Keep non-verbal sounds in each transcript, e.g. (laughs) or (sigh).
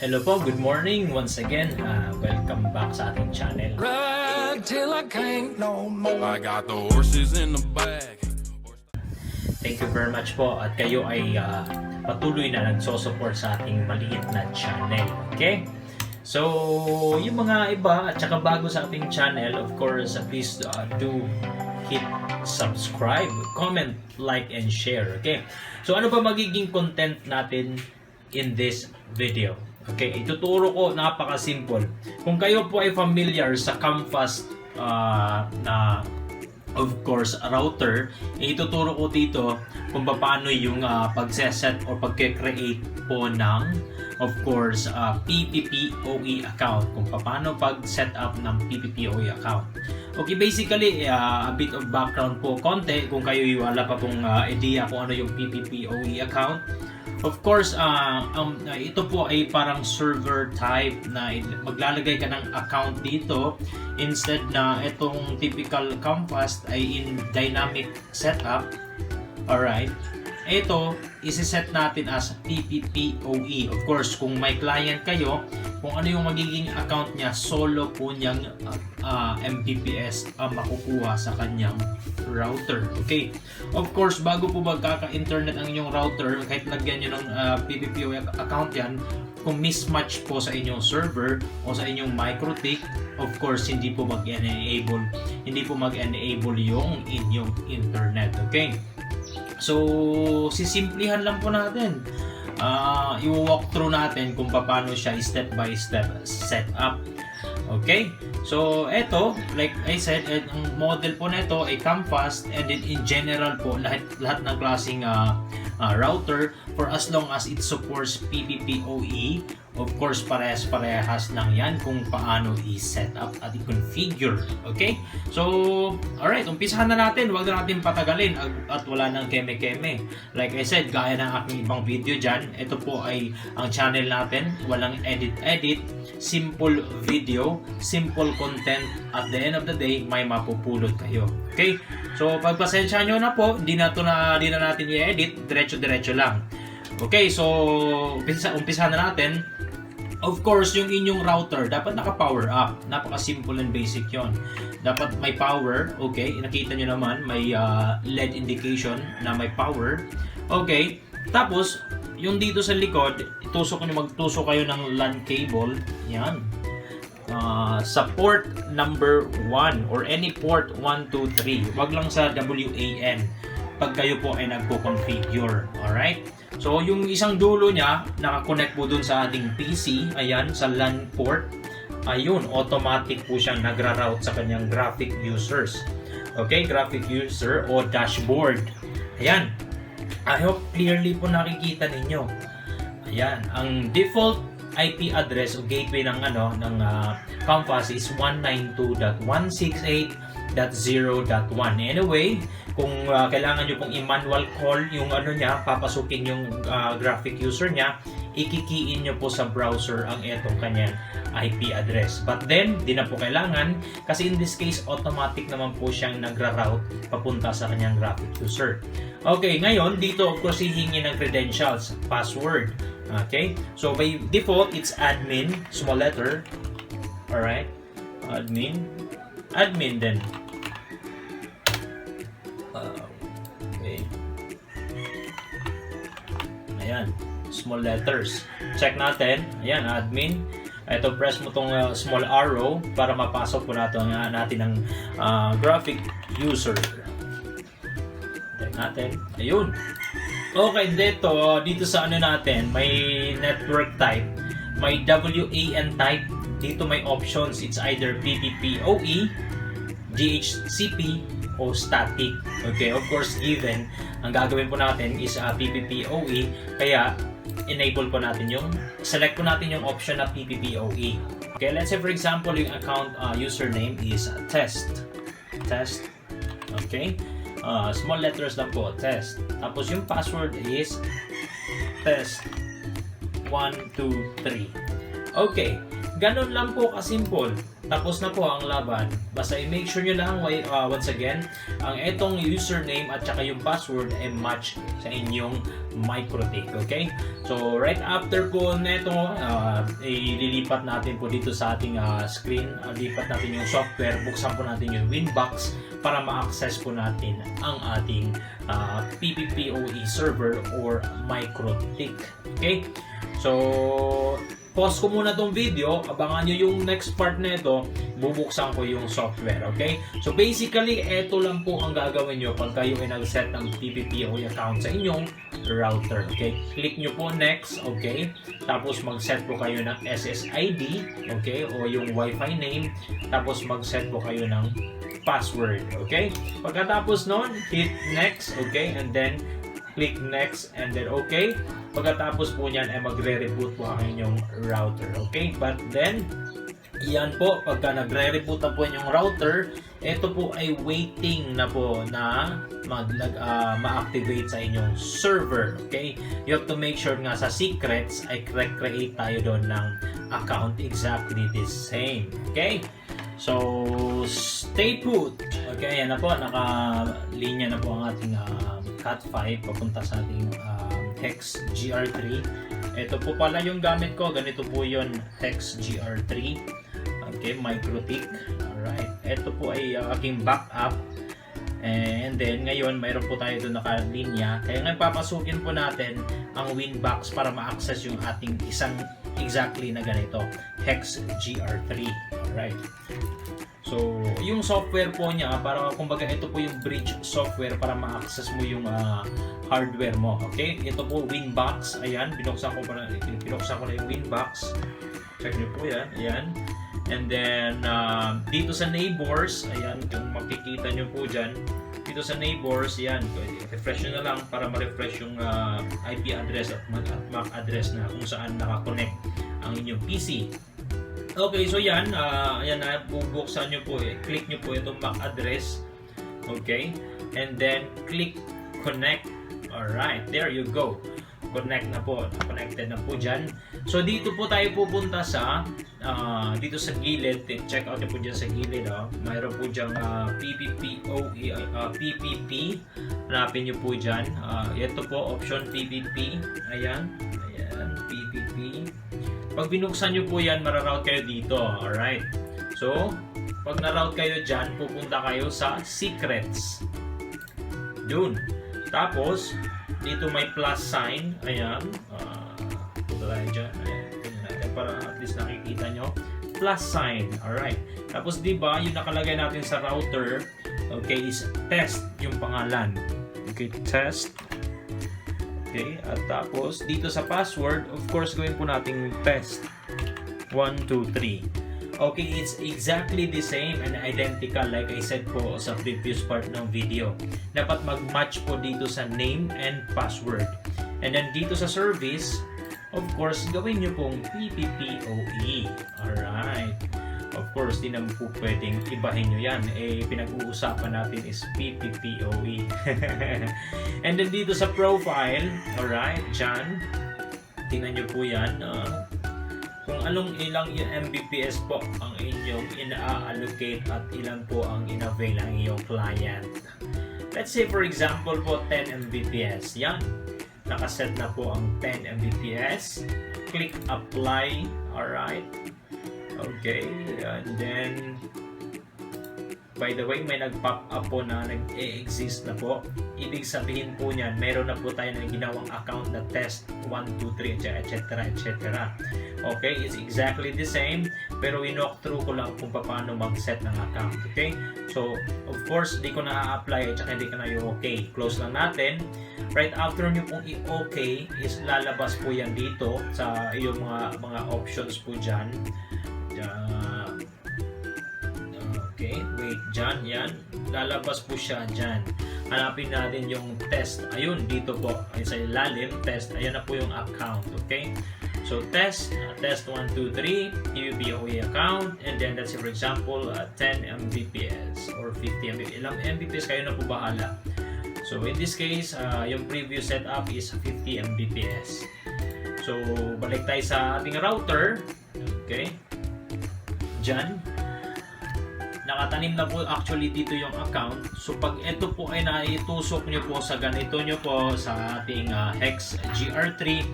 Hello po, good morning once again. Uh, welcome back sa ating channel. Ride till I can't no more. I got the horses in the bag. Thank you very much po at kayo ay uh, patuloy na nagsosupport sa ating maliit na channel. Okay? So, yung mga iba at saka bago sa ating channel, of course, uh, please uh, do hit subscribe, comment, like, and share. Okay? So, ano ba magiging content natin in this video? Okay, ituturo ko napaka-simple. Kung kayo po ay familiar sa Canvas uh, na of course router, ituturo ko dito kung paano yung uh, pagse-set or pagke-create po ng of course uh, PPPoE account kung paano pag-set up ng PPPoE account. Okay, basically uh, a bit of background po konti kung kayo wala pa pong uh, idea kung ano yung PPPoE account. Of course, uh, um, uh, ito po ay parang server type na maglalagay ka ng account dito instead na itong typical Canvas ay in dynamic setup. Alright. Ito, isi-set natin as PPPoE. Of course, kung may client kayo, kung ano yung magiging account niya, solo po niyang uh, uh, MPPS ang makukuha sa kanyang router. Okay. Of course, bago po magkaka-internet ang inyong router, kahit lagyan nyo ng uh, PPPoE account yan, kung mismatch po sa inyong server o sa inyong MikroTik, of course, hindi po mag-enable hindi po mag-enable yung inyong internet. Okay. So, sisimplihan lang po natin. Uh, i-walk through natin kung paano siya step by step set up. Okay? So, eto, like I said, eh, ang model po nito ay Canvas and then in general po, lahat, lahat ng klaseng uh, uh, router for as long as it supports PPPoE. Of course, parehas-parehas lang yan kung paano i-set up at i-configure. Okay? So, alright, umpisahan na natin. Huwag na natin patagalin at, wala nang keme-keme. Like I said, gaya ng aking ibang video dyan, ito po ay ang channel natin. Walang edit-edit, simple video, simple content. At the end of the day, may mapupulot kayo. Okay? So, pagpasensya nyo na po, hindi na, to na, hindi na natin i-edit, diretso-diretso lang. Okay, so umpisa, umpisa na natin. Of course, yung inyong router dapat naka-power up. Napaka-simple and basic yon. Dapat may power. Okay, nakita nyo naman may uh, LED indication na may power. Okay, tapos yung dito sa likod, tusok nyo magtusok kayo ng LAN cable. Yan. Uh, sa port number 1 or any port 1, 2, 3. Wag lang sa WAN pag kayo po ay nagpo-configure. Alright? So, yung isang dulo niya, nakakonect po dun sa ating PC. Ayan, sa LAN port. Ayun, automatic po siyang nagra-route sa kanyang graphic users. Okay, graphic user o dashboard. Ayan. I hope clearly po nakikita ninyo. Ayan, ang default IP address o gateway ng ano ng uh, Canvas is 192.168.0.1. Anyway, kung uh, kailangan nyo pong i-manual call yung ano niya, papasukin yung uh, graphic user niya, ikikiin nyo po sa browser ang etong kanyang IP address. But then, di na po kailangan kasi in this case, automatic naman po siyang nagra-route papunta sa kanyang graphic user. Okay, ngayon, dito of course, hihingi ng credentials, password. Okay? So, by default, it's admin, small letter. Alright? Admin. Admin then. Uh, okay. Ayan. Small letters. Check natin. Ayan, admin. Ito, press mo tong uh, small arrow para mapasok po natin, uh, natin ang uh, graphic user. Check natin. Ayun. Okay, dito, dito sa ano natin, may network type, may WAN type, dito may options, it's either PPPoE, DHCP, o static. Okay, of course, given, ang gagawin po natin is uh, PPPoE, kaya enable po natin yung, select po natin yung option na PPPoE. Okay, let's say for example, yung account uh, username is uh, test. Test. Okay. Uh, small letters lang po, test. Tapos yung password is test 1, 2, 3. Okay, ganun lang po kasimple. Tapos na po ang laban. Basta i-make sure nyo lang, uh, once again, ang etong username at saka yung password ay match sa inyong MicroTik, okay? So, right after po neto, uh, ililipat natin po dito sa ating uh, screen, uh, lipat natin yung software, buksan po natin yung Winbox para ma-access po natin ang ating uh, PPPoE server or MicroTik, okay? So, pause ko muna tong video, abangan nyo yung next part na ito, bubuksan ko yung software, okay? So basically, ito lang po ang gagawin nyo pag kayo ay nag-set ng PPPoE account sa inyong router, okay? Click nyo po next, okay? Tapos mag-set po kayo ng SSID, okay? O yung Wi-Fi name, tapos mag-set po kayo ng password, okay? Pagkatapos nun, hit next, okay? And then, click next and then okay. Pagkatapos po niyan ay magre-reboot po ang inyong router. Okay? But then, yan po, pagka nagre-reboot na po inyong router, ito po ay waiting na po na mag, ah, ma-activate sa inyong server. Okay? You have to make sure nga sa secrets ay create tayo doon ng account exactly the same. Okay? So, stay put. Okay, yan na po. Naka-linya na po ang ating um, Cat5 papunta sa ating um, Hex GR3. Ito po pala yung gamit ko. Ganito po yon Hex GR3. Okay, MicroTik. Alright. Ito po ay uh, aking backup. And then, ngayon, mayroon po tayo doon nakalinya. Kaya ngayon, papasukin po natin ang Winbox para ma-access yung ating isang exactly na ganito. Hex GR3. Alright. So, yung software po niya, para kumbaga ito po yung bridge software para ma-access mo yung ah, hardware mo. Okay? Ito po Winbox. Ayan, binuksan ko pa na, binuksan ko na yung Winbox. Check niyo po yan. Ayan. And then, ah, dito sa neighbors, ayan, kung makikita nyo po dyan, dito sa neighbors, yan, refresh nyo na lang para ma-refresh yung ah, IP address at MAC address na kung saan nakakonect ang inyong PC. Okay, so yan, ah, ayan na, bubuksan nyo po, eh. click nyo po itong MAC address. Okay? And then, click connect. Alright, there you go. Connect na po, connected na po dyan. So, dito po tayo pupunta sa, ah, dito sa gilid, check out nyo po dyan sa gilid, oh. mayroon po dyan uh, PPPoE, ah, PPP. Hanapin nyo po dyan. Ah, ito po, option PPP. Ayan, ayan, PPP. Pag binuksan nyo po yan, mararoute kayo dito. Alright. So, pag na-route kayo dyan, pupunta kayo sa secrets. Dun. Tapos, dito may plus sign. Ayan. Uh, punta tayo dyan. Ayan. Natin para at least nakikita nyo. Plus sign. Alright. Tapos, di ba yung nakalagay natin sa router, okay, is test yung pangalan. Okay, test. Okay, at tapos dito sa password, of course, gawin po nating test. 1, 2, 3. Okay, it's exactly the same and identical like I said po sa previous part ng video. Dapat mag-match po dito sa name and password. And then dito sa service, of course, gawin nyo pong PPPoE. Alright. Of course, di naman po pwedeng ibahin nyo yan. Eh, pinag-uusapan natin is PPPoE. (laughs) And then dito sa profile, alright, dyan, tingnan nyo po yan. ah, kung anong ilang Mbps po ang inyong ina-allocate at ilan po ang in-avail ang iyong client. Let's say for example po 10 Mbps. Yan. Nakaset na po ang 10 Mbps. Click apply. Alright. Okay. And then By the way, may nag-pop up po na nag-e-exist na po. Ibig sabihin po niyan, meron na po tayo na ginawang account na test 1, 2, 3, etc. etc. Okay, it's exactly the same pero in-walk through ko lang kung paano mag-set ng account. Okay? So, of course, di ko na apply at saka hindi ko na i-okay. Close lang natin. Right after nyo pong i-okay is lalabas po yan dito sa iyong mga mga options po dyan. Dyan. Okay, wait, dyan, yan. Lalabas po siya dyan. Hanapin natin yung test. Ayun, dito po. Ay, sa ilalim, test. Ayan na po yung account, okay? So, test, uh, test 1, 2, 3, PUBOE account, and then that's for example, uh, 10 Mbps or 50 Mbps. Ilang Mbps kayo na po bahala. So, in this case, uh, yung previous setup is 50 Mbps. So, balik tayo sa ating router. Okay. Dyan. nakatanim na po actually dito yung account. So pag ito po ay naitusok nyo po sa ganito nyo po sa ating ah, Hex GR3,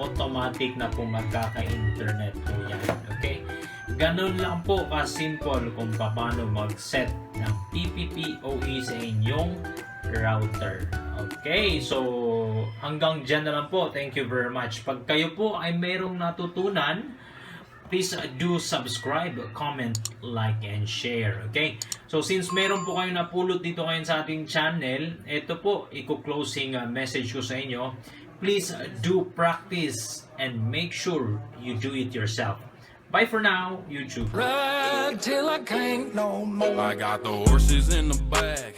automatic na po magkaka-internet po yan. Okay? Ganun lang po ka-simple kung paano mag-set ng PPPoE sa inyong router. Okay, so hanggang dyan na lang po. Thank you very much. Pag kayo po ay mayroong natutunan, please do subscribe, comment, like, and share. Okay? So, since meron po kayo napulot dito ngayon sa ating channel, ito po, iko-closing uh, message ko sa inyo. Please do practice and make sure you do it yourself. Bye for now, YouTube. Ride till I can't no more. I got the horses in the back.